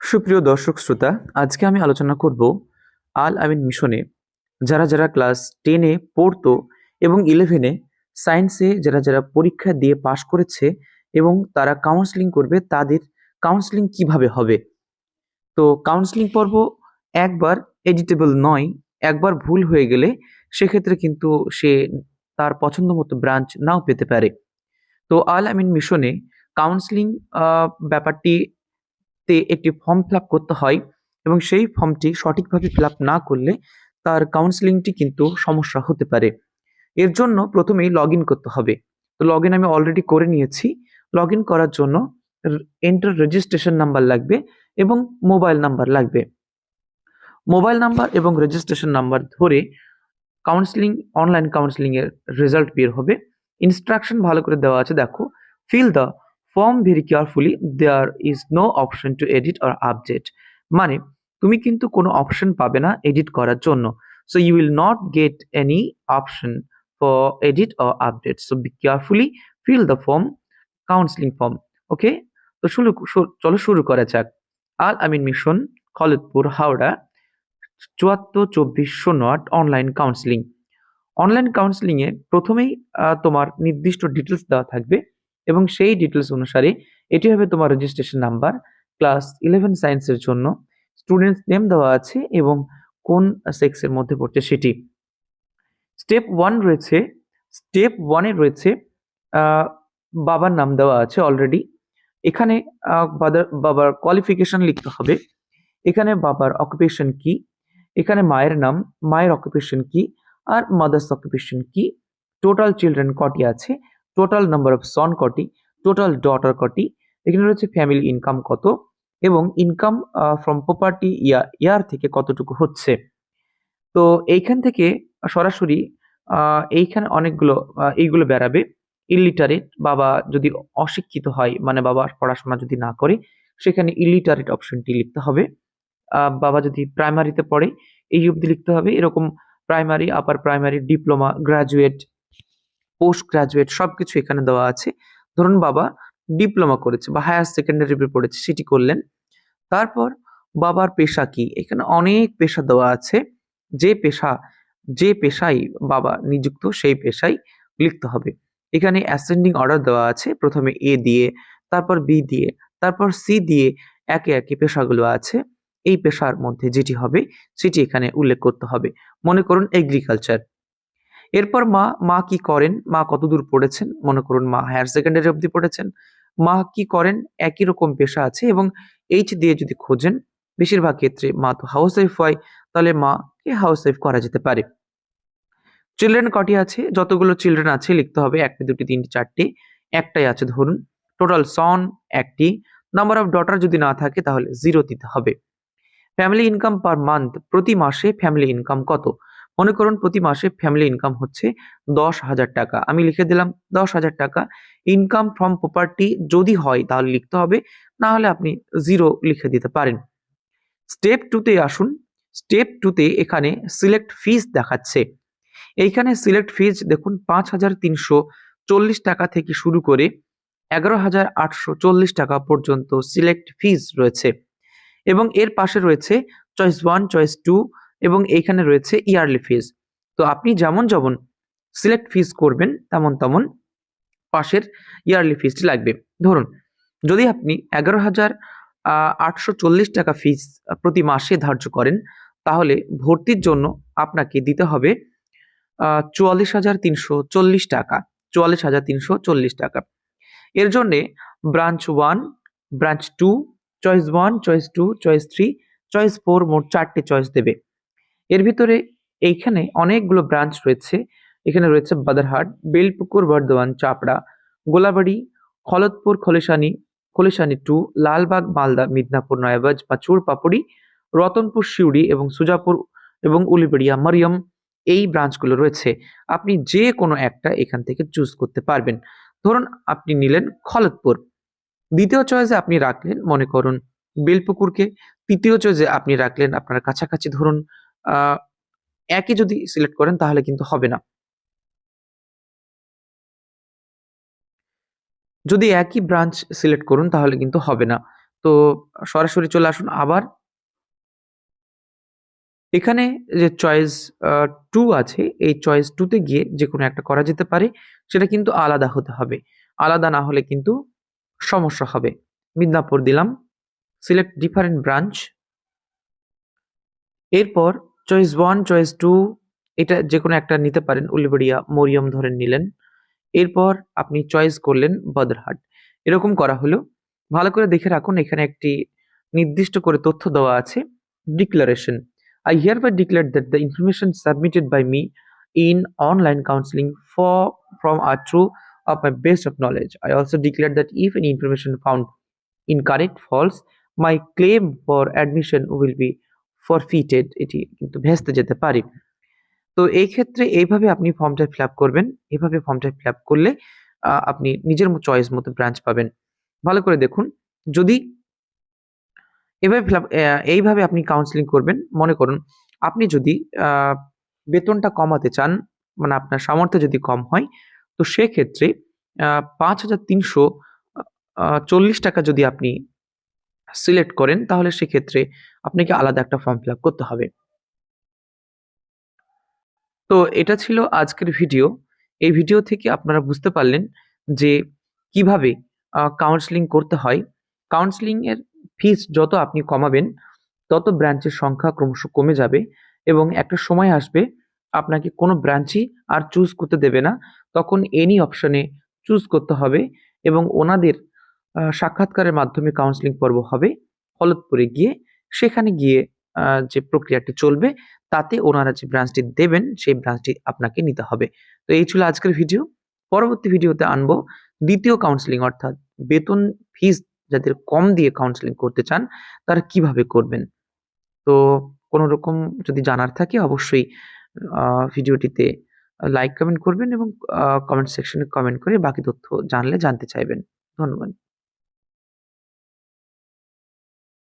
সুপ্রিয় দর্শক শ্রোতা, আজকে আমি আলোচনা করব আল আমিন মিশনে। যারা যারা ক্লাস টেনে পড়তো এবং ইলেভেনে সায়েন্সে যারা যারা পরীক্ষা দিয়ে পাশ করেছে এবং তারা কাউন্সেলিং করবে, তাদের কাউন্সেলিং কীভাবে হবে? তো কাউন্সেলিং পর্ব একবার এডিটেবল নয়, একবার ভুল হয়ে গেলে সেক্ষেত্রে কিন্তু সে তার পছন্দ মতো ব্রাঞ্চ নাও পেতে পারে। তো আল আমিন মিশনে কাউন্সেলিং ব্যাপারটি তে একটি ফর্ম ফিল করতে হয় এবং সেই ফর্মটি সঠিকভাবে ফিল না করলে তার কাউন্সেলিংটি কিন্তু সমস্যা হতে পারে। এর জন্য প্রথমেই লগ করতে হবে। তো লগ আমি অলরেডি করে নিয়েছি। লগ করার জন্য এন্টার রেজিস্ট্রেশন নাম্বার লাগবে এবং মোবাইল নাম্বার লাগবে। মোবাইল নাম্বার এবং রেজিস্ট্রেশন নাম্বার ধরে কাউন্সেলিং অনলাইন কাউন্সেলিং এর রেজাল্ট বের হবে। ইনস্ট্রাকশন ভালো করে দেওয়া আছে, দেখো। Fill the form very carefully, there is no option to edit or update. মানে তুমি কিন্তু কোনো অপশন পাবে না এডিট করার জন্য। So, you will not get any option for edit or update. So, be carefully fill the form, counselling form, okay? তো শুরু চলো শুরু করা যাক। আল আমিন মিশন খলদপুর হাওড়া, চুয়াত্তর, চব্বিশ, শূন্য আট, অনলাইন কাউন্সিলিং। অনলাইন কাউন্সিলিংয়ে প্রথমেই তোমার নির্দিষ্ট ডিটেলস দেওয়া থাকবে। এবং সেই ডিটেলস অনুসারে এটি হবে তোমার রেজিস্ট্রেশন নাম্বার ক্লাস ইলেভেন সায়েন্সের জন্য স্টুডেন্টস নেম দেওয়া আছে এবং কোন সেক্সের মধ্যে পড়ছে সেটি। স্টেপ ওয়ান রয়েছে স্টেপ ওয়ানে রয়েছে বাবার নাম দেওয়া আছে অলরেডি এখানে বাবার কোয়ালিফিকেশন লিখতে হবে। এখানে বাবার অকুপেশন কি? এখানে মায়ের নাম, মায়ের অকুপেশন কি? আর মাদার্স অকুপেশন কি? টোটাল চিলড্রেন কটি আছে? টোটাল নাম্বার অফ সন কটি টোটাল ডটার কটি, এখানে রয়েছে ফ্যামিলি ইনকাম কত এবং income from property year year থেকে কতটুকু হচ্ছে। তো এইখান থেকে সরাসরি এইখানে অনেকগুলো এইগুলো বেরাবে। ইলিটারেট বাবা যদি অশিক্ষিত হয় মানে বাবা পড়াশোনা যদি না করে, সেখানে ইলিটারেট অপশনটি লিখতে হবে। বাবা যদি প্রাইমারিতে পড়ে, এই অবধি লিখতে হবে। এরকম primary upper primary diploma graduate post graduate সবকিছু এখানে দেওয়া আছে। ধরুন বাবা ডিপ্লোমা করেছে বা হায়ার সেকেন্ডারি পড়েছে, সেটি করলেন। তারপর বাবার পেশা কি? এখানে অনেক পেশা দেওয়া আছে। যে পেশা, যে পেশায় বাবা নিযুক্ত, সেই পেশায় লিখতে হবে। এখানে অ্যাসেন্ডিং অর্ডার দেওয়া আছে, প্রথমে এ দিয়ে, তারপর বি দিয়ে, তারপর সি দিয়ে একে একে পেশাগুলো আছে। এই পেশার মধ্যে যেটি হবে, সেটি এখানে উল্লেখ করতে হবে। মনে করুন এগ্রিকালচার এরপর মা মা কি করেন? মা কতদূর পড়েছেন? মনে করুন মা হায়ার সেকেন্ডারি অবধি পড়েছেন। মা কি করেন? একই রকম পেশা আছে এবং এইচ দিয়ে যদি খোঁজেন, বেশিরভাগ ক্ষেত্রে মা তো হাউস ওয়াইফ হয়, তাহলে মা কে হাউস ওয়াইফ করা যেতে পারে। চিলড্রেন কটি আছে? যতগুলো চিলড্রেন আছে, লিখতে হবে একটি, দুটি, তিনটি, চারটি, একটাই আছে ধরুন। টোটাল সন একটি নাম্বার অফ ডটার যদি না থাকে তাহলে জিরো দিতে হবে। ফ্যামিলি ইনকাম পার মান্থ প্রতি মাসে ফ্যামিলি ইনকাম কত? মনে করুন প্রতি মাসে ফ্যামিলি ইনকাম হচ্ছে দশ হাজার টাকা। আমি লিখে দিলাম দশ হাজার টাকা। ইনকাম ফ্রম প্রপার্টি যদি হয় তাহলে লিখতে হবে, না হলে আপনি জিরো লিখে দিতে পারেন। স্টেপ টুতে আসুন। স্টেপ টুতে এখানে সিলেক্ট ফিজ দেখাচ্ছে। এইখানে সিলেক্ট ফিজ দেখুন পাঁচ হাজার তিনশো চল্লিশ টাকা থেকে শুরু করে এগারো হাজার আটশো চল্লিশ টাকা পর্যন্ত সিলেক্ট ফিজ রয়েছে। এবং এর পাশে রয়েছে চয়েস ওয়ান চয়েস টু এবং এইখানে রয়েছে ইয়ারলি ফিজ তো আপনি যেমন যেমন সিলেক্ট ফিজ করবেন, তেমন তেমন পাশের ইয়ারলি ফিজটি লাগবে। ধরুন, যদি আপনি এগারো হাজার আটশো চল্লিশ টাকা ফিজ প্রতি মাসে ধার্য করেন, তাহলে ভর্তির জন্য আপনাকে দিতে হবে চুয়াল্লিশ হাজার তিনশো চল্লিশ টাকা, চুয়াল্লিশ হাজার তিনশো চল্লিশ টাকা। এর জন্যে branch one branch two choice one choice two choice three choice four মোট চারটে চয়েস দেবে। এর ভিতরে এইখানে অনেকগুলো ব্রাঞ্চ রয়েছে। এখানে রয়েছে বাদারহাট, বেলপুকুর, বর্ধমান, চাপড়া, গোলাবাড়ি, খলতপুর, খলিশানি খলিশানি টু লালবাগ, মালদা, মিদনাপুর নয়াবাজ পাচুর, পাপুড়ি, রতনপুর শিউড়ি এবং সুজাপুর এবং উলিবেড়িয়া, মারিয়াম এই ব্রাঞ্চগুলো রয়েছে। আপনি যে কোনো একটা এখান থেকে চুজ করতে পারবেন। ধরুন আপনি নিলেন খলতপুর। দ্বিতীয় চয়েসে আপনি রাখলেন, মনে করুন, বেলপুকুরকে। তৃতীয় চয়েসে আপনি রাখলেন, আপনার কাছাকাছি ধরুন একই যদি সিলেক্ট করেন তাহলে কিন্তু হবে না। যদি একই ব্রাঞ্চ সিলেক্ট করুন তাহলে কিন্তু হবে না। তো সরাসরি চলে আসুন আবার। এখানে যে চয়েস টু আছে, এই চয়েস টুতে গিয়ে যে কোনো একটা করা যেতে পারে, সেটা কিন্তু আলাদা হতে হবে। আলাদা না হলে কিন্তু সমস্যা হবে। মিদনাপুর দিলাম সিলেক্ট ডিফারেন্ট ব্রাঞ্চ এরপর চয়েস ওয়ান, চয়েস টু, এটা যে কোনো একটা নিতে পারেন। উলিবড়িয়া, মরিয়ম ধরে নিলেন। এরপর আপনি চয়েস করলেন বদরহাট। এরকম করা হলো। ভালো করে দেখে রাখুন, এখানে একটি নির্দিষ্ট করে তথ্য দেওয়া আছে। Declaration I hereby declare that the information submitted by me in online counselling for from a true of my best of knowledge I also declare that if an information found incorrect false my claim for admission will be forfeited. এটি কিন্তু ভেস্তে যেতে পারে তো এই ক্ষেত্রে এইভাবে আপনি ফর্মটা ফিল আপ করবেন এভাবে ফর্মটা ফিল আপ করলে আপনি নিজের চয়েস মতো ব্রাঞ্চ পাবেন ভালো করে দেখুন যদি এভাবে up- আহ, এইভাবে আপনি কাউন্সিলিং করবেন মনে করুন আপনি যদি বেতনটা কমাতে চান মানে আপনার সামর্থ্য যদি কম হয় তো সেক্ষেত্রে পাঁচ হাজার তিনশো চল্লিশ টাকা যদি আপনি সিলেক্ট করেন, তাহলে সেক্ষেত্রে আপনাকে আলাদা একটা ফর্ম ফিল করতে হবে। তো এটা ছিল আজকের ভিডিও এই ভিডিও থেকে আপনারা বুঝতে পারলেন যে কীভাবে কাউন্সেলিং করতে হয়। কাউন্সিলিং এর ফিস যত আপনি কমাবেন, তত ব্রাঞ্চের সংখ্যা ক্রমশ কমে যাবে এবং একটা সময় আসবে আপনাকে কোনো ব্রাঞ্চই আর চুজ করতে দেবে না। তখন এনি অপশনে চুজ করতে হবে এবং ওনাদের সাক্ষাৎকারের মাধ্যমে কাউন্সিলিং পর্ব হবে। হলদপুরে গিয়ে সেখানে গিয়ে যে প্রক্রিয়াটি চলবে, তাতে ওনারা যে ব্রাঞ্চটি দেবেন, সেই ব্রাঞ্চটি আপনাকে নিতে হবে। তো এই ছিল আজকের ভিডিও পরবর্তী ভিডিওতে আনব দ্বিতীয় কাউন্সিলিং অর্থাৎ বেতন ফিস যাদের কম দিয়ে কাউন্সিলিং করতে চান, তারা কীভাবে করবেন? তো কোনো রকম যদি জানার থাকে, অবশ্যই ভিডিওটিতে লাইক কমেন্ট করবেন এবং কমেন্ট সেকশনে কমেন্ট করে বাকি তথ্য জানলে জানতে চাইবেন। ধন্যবাদ।